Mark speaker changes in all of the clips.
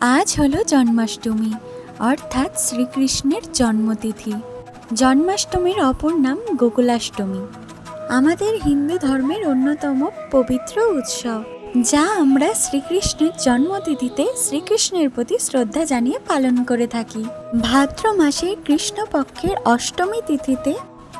Speaker 1: আজ হলো জন্মাষ্টমী, অর্থাৎ শ্রীকৃষ্ণের জন্মতিথি। জন্মাষ্টমীর অপর নাম গোকুলাষ্টমী। আমাদের হিন্দু ধর্মের অন্যতম পবিত্র উৎসব, যা আমরা শ্রীকৃষ্ণের জন্মতিথিতে শ্রীকৃষ্ণের প্রতি শ্রদ্ধা জানিয়ে পালন করে থাকি। ভাদ্র মাসের কৃষ্ণপক্ষের অষ্টমী তিথিতে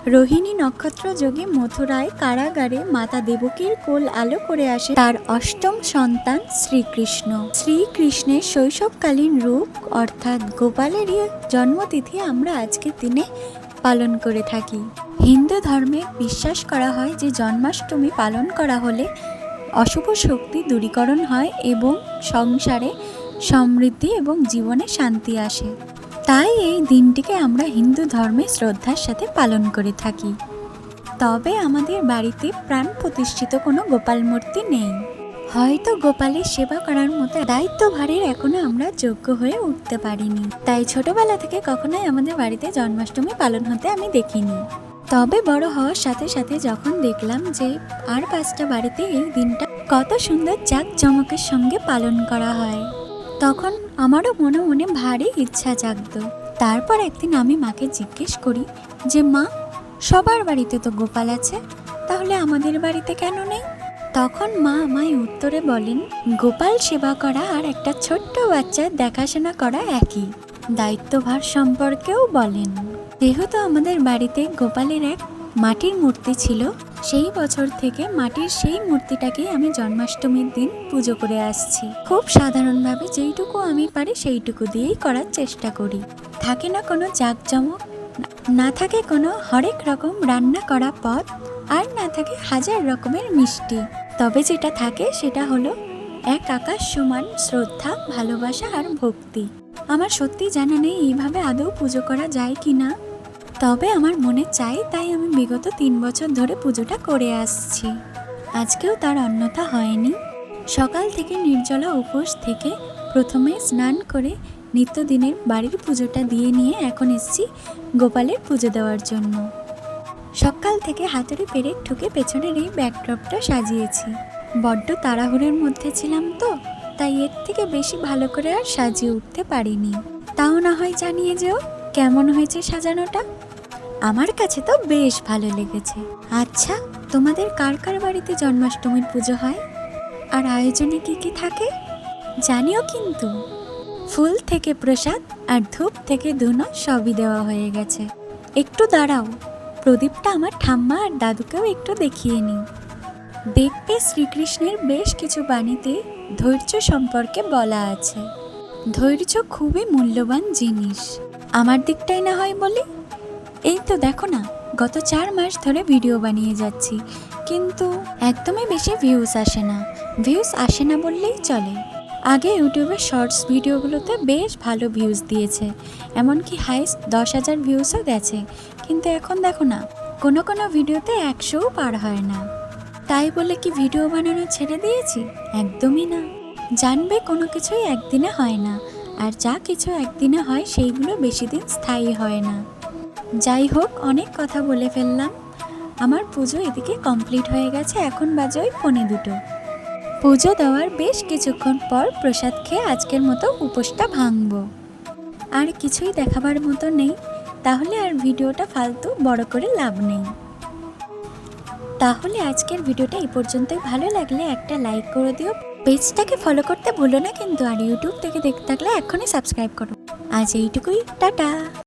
Speaker 1: রোহিণী নক্ষত্র যোগে মথুরায় কারাগারে মাতা দেবকীর কোল আলো করে আসে তার অষ্টম সন্তান শ্রীকৃষ্ণ। শ্রীকৃষ্ণের শৈশবকালীন রূপ অর্থাৎ গোপালেরই জন্মতিথি আমরা আজকের দিনে পালন করে থাকি। হিন্দু ধর্মে বিশ্বাস করা হয় যে জন্মাষ্টমী পালন করা হলে অশুভ শক্তি দূরীকরণ হয় এবং সংসারে সমৃদ্ধি এবং জীবনে শান্তি আসে। তাই এই দিনটিকে আমরা হিন্দু ধর্মে শ্রদ্ধার সাথে পালন করে থাকি। তবে আমাদের বাড়িতে প্রাণ প্রতিষ্ঠিত কোনো গোপাল মূর্তি নেই। হয়তো গোপালের সেবা করার মতো দায়িত্বভারের এখনও আমরা যোগ্য হয়ে উঠতে পারিনি। তাই ছোটবেলা থেকে কখনোই আমাদের বাড়িতে জন্মাষ্টমী পালন হতে আমি দেখিনি। তবে বড় হওয়ার সাথে সাথে যখন দেখলাম যে আর পাঁচটা বাড়িতে এই দিনটা কত সুন্দর জাঁকজমকের সঙ্গে পালন করা হয়। তখন আমারও মনে মনে ভারী ইচ্ছা জাগতো। তারপর একদিন আমি মাকে জিজ্ঞেস করি যে, মা, সবার বাড়িতে তো গোপাল আছে, তাহলে আমাদের বাড়িতে কেন নেই? তখন মা আমায় উত্তরে বলেন, গোপাল সেবা করা আর একটা ছোট্ট বাচ্চার দেখাশোনা করা একই। দায়িত্বভার সম্পর্কেও বলেন। যেহেতু আমাদের বাড়িতে গোপালের এক মাটির মূর্তি ছিল সেই বছর থেকে মাটির সেই মূর্তিটাকেই আমি জন্মাষ্টমীর দিন পুজো করে আসছি। খুব সাধারণভাবে যেইটুকু আমি পারি সেইটুকু দিয়েই করার চেষ্টা করি। থাকে না কোনো জাঁকজমক, না থাকে কোনো হরেক রকম রান্না করা পদ, আর না থাকে হাজার রকমের মিষ্টি। তবে যেটা থাকে সেটা হলো এক আকাশ সমান শ্রদ্ধা, ভালোবাসা আর ভক্তি। আমার সত্যি জানা নেই এইভাবে আদৌ পুজো করা যায় কি না তবে আমার মনে চাই তাই আমি বিগত তিন বছর ধরে পুজোটা করে আসছি। আজকেও তার অন্যথা হয়নি। সকাল থেকে নির্জলা উপোস থেকে প্রথমে স্নান করে নিত্যদিনের বাড়ির পুজোটা দিয়ে নিয়ে এখন এসছি গোপালের পুজো দেওয়ার জন্য। সকাল থেকে হাতুড়ি পেরে ঠুকে পেছনের এই ব্যাকড্রপটা সাজিয়েছি। বড্ড তাড়াহুড়োর মধ্যে ছিলাম তো, তাই এর থেকে বেশি ভালো করে আর সাজিয়ে উঠতে পারিনি। তাও না হয় জানিয়ে যেও, কেমন হয়েছে সাজানোটা? আমার কাছে তো বেশ ভালো লেগেছে। আচ্ছা তোমাদের কার কার বাড়িতে জন্মাষ্টমীর পুজো হয়? আর আয়োজনে কি কি থাকে? জানিও কিন্তু। ফুল থেকে প্রসাদ আর ধূপ থেকে ধুনো সবই দেওয়া হয়ে গেছে। একটু দাঁড়াও, প্রদীপটা আমার ঠাম্মা আর দাদুকেও একটু দেখিয়ে নিই। দেখবে শ্রীকৃষ্ণের বেশ কিছু বাণীতে ধৈর্য সম্পর্কে বলা আছে। ধৈর্য খুবই মূল্যবান জিনিস। আমার দিকটাই না হয় বলি? এই তো দেখো না, গত চার মাস ধরে ভিডিও বানিয়ে যাচ্ছি, কিন্তু একদমই বেশি ভিউজ আসে না। ভিউজ আসে না বললেই চলে। আগে ইউটিউবে শর্টস ভিডিওগুলোতে বেশ ভালো ভিউজ দিয়েছে, এমনকি হাইস্ট দশ হাজার ভিউজও গেছে। কিন্তু এখন দেখো না, কোনো কোনো ভিডিওতে একশোও পার হয় না। তাই বলে কি ভিডিও বানানো ছেড়ে দিয়েছি? একদমই না। জানবে কোনো কিছুই একদিনে হয় না, আর যা কিছু একদিনে হয় সেইগুলো বেশি দিন স্থায়ী হয় না। যাই হোক, অনেক কথা বলে ফেললাম। আমার পুজো এদিকে কমপ্লিট হয়ে গেছে, এখন বাজে ওই পনে দুটো। পুজো দেওয়ার বেশ কিছুক্ষণ পর প্রসাদ খেয়ে আজকের মতো উপোসটা ভাঙবো। আর কিছুই দেখাবার মতো নেই, তাহলে আর ভিডিওটা ফালতু বড় করে লাভ নেই। তাহলে আজকের ভিডিওটা এই পর্যন্তই। ভালো লাগলে একটা লাইক করে দিও। পেজটাকে ফলো করতে ভুলো না কিন্তু, আর ইউটিউব থেকে দেখতে থাকলে এখনই সাবস্ক্রাইব করো। আজ এইটুকুই, টাটা।